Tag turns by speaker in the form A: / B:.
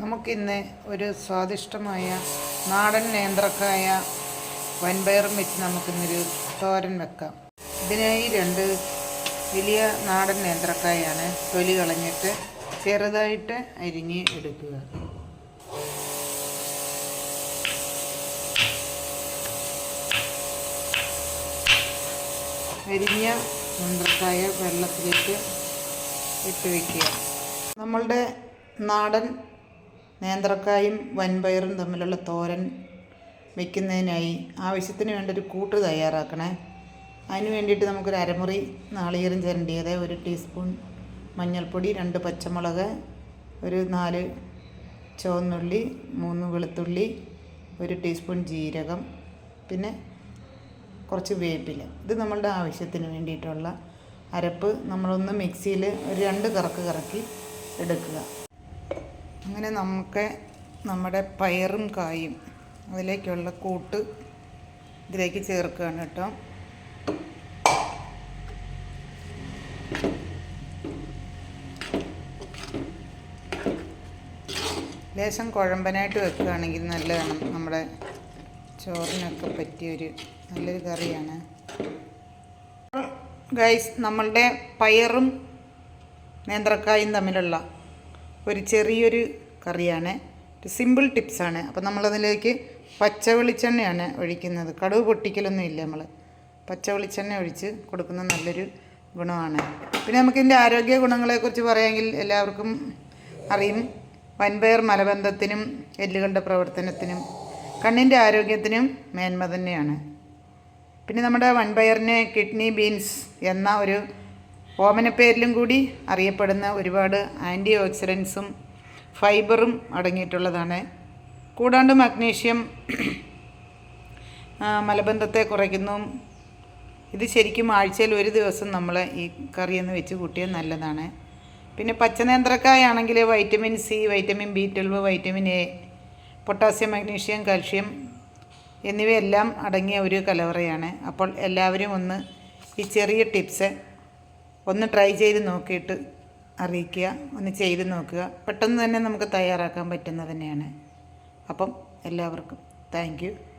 A: നമുക്കിന്ന് ഒരു സ്വാദിഷ്ടമായ നാടൻ നേന്ത്രക്കായ വൻപയറും വെച്ച് നമുക്കിന്നൊരു തോരൻ വെക്കാം. ഇതിനായി രണ്ട് വലിയ നാടൻ നേന്ത്രക്കായാണ് തൊലി കളഞ്ഞിട്ട് ചെറുതായിട്ട് അരിഞ്ഞ് എടുക്കുക. അരിഞ്ഞ നേന്ത്രക്കായ വെള്ളത്തിലേക്ക് ഇട്ട് വയ്ക്കുക നമ്മളുടെ നാടൻ നേന്ത്രക്കായും വൻപയറും തമ്മിലുള്ള തോരൻ വെക്കുന്നതിനായി ആവശ്യത്തിന് വേണ്ട ഒരു കൂട്ട് തയ്യാറാക്കണേ. അതിന് വേണ്ടിയിട്ട് നമുക്കൊരു അരമുറി നാളികേരം ചിരണ്ടിയത് ഒരു ടീസ്പൂൺ മഞ്ഞൾപ്പൊടി രണ്ട് പച്ചമുളക് ഒരു നാല് ചുവന്നുള്ളി മൂന്ന് വെളുത്തുള്ളി ഒരു ടീസ്പൂൺ ജീരകം പിന്നെ കുറച്ച് വേപ്പില. ഇത് നമ്മളുടെ ആവശ്യത്തിന് വേണ്ടിയിട്ടുള്ള അരപ്പ് നമ്മളൊന്ന് മിക്സിയിൽ ഒരു രണ്ട് കറക്ക് കറക്കി എടുക്കുക. അങ്ങനെ നമുക്ക് നമ്മുടെ പയറും കായും അതിലേക്കുള്ള കൂട്ട് ഇതിലേക്ക് ചേർക്കുകയാണ് കേട്ടോ. ലേശം കുഴമ്പനായിട്ട് വെക്കുകയാണെങ്കിൽ നല്ലതാണ്. നമ്മുടെ ചോറിനൊക്കെ പറ്റിയൊരു നല്ലൊരു കറിയാണ്. ഗൈസ് നമ്മളുടെ പയറും നേന്ത്രക്കായും തമ്മിലുള്ള ഒരു ചെറിയൊരു കറിയാണ്. ഒരു സിമ്പിൾ ടിപ്സാണ് അപ്പോൾ നമ്മളതിലേക്ക് പച്ച വെളിച്ചെണ്ണയാണ് ഒഴിക്കുന്നത്. കടുവ് പൊട്ടിക്കലൊന്നും ഇല്ല നമ്മൾ പച്ച വെളിച്ചെണ്ണ ഒഴിച്ച് കൊടുക്കുന്നത് നല്ലൊരു ഗുണമാണ്. പിന്നെ നമുക്കിതിന്റെ ആരോഗ്യ ഗുണങ്ങളെക്കുറിച്ച് പറയാമെങ്കിൽ എല്ലാവർക്കും അറിയും. വൻപയർ മലബന്ധത്തിനും എല്ലുകളുടെ പ്രവർത്തനത്തിനും കണ്ണിന്റെ ആരോഗ്യത്തിനും മേന്മ തന്നെയാണ്. പിന്നെ നമ്മുടെ വൻപയറിനെ കിഡ്നി ബീൻസ് എന്ന ഒരു ഓമനപ്പേരിലും കൂടി അറിയപ്പെടുന്ന ഒരുപാട് ആന്റി ഓക്സിഡൻസും ഫൈബറും അടങ്ങിയിട്ടുള്ളതാണ്. കൂടാണ്ട് മഗ്നീഷ്യം മലബന്ധത്തെ കുറയ്ക്കുന്നു. ഇത് ശരിക്കും ആഴ്ചയിൽ ഒരു ദിവസം നമ്മൾ ഈ കറിയൊന്ന് വെച്ച് കൂട്ടിയാൽ നല്ലതാണ്. പിന്നെ പച്ചനേന്ത്രക്കായ ആണെങ്കിൽ vitamin C vitamin B twelve vitamin A potassium magnesium calcium എന്നിവയെല്ലാം അടങ്ങിയ ഒരു കലവറയാണ്. അപ്പോൾ എല്ലാവരും ഒന്ന് ഈ ചെറിയ ടിപ്സ് ഒന്ന് ട്രൈ ചെയ്ത് നോക്കിയിട്ട് അറിയിക്കുക ഒന്ന് ചെയ്ത് നോക്കുക. പെട്ടെന്ന് തന്നെ നമുക്ക് തയ്യാറാക്കാൻ പറ്റുന്നത് തന്നെയാണ്. അപ്പം എല്ലാവർക്കും താങ്ക്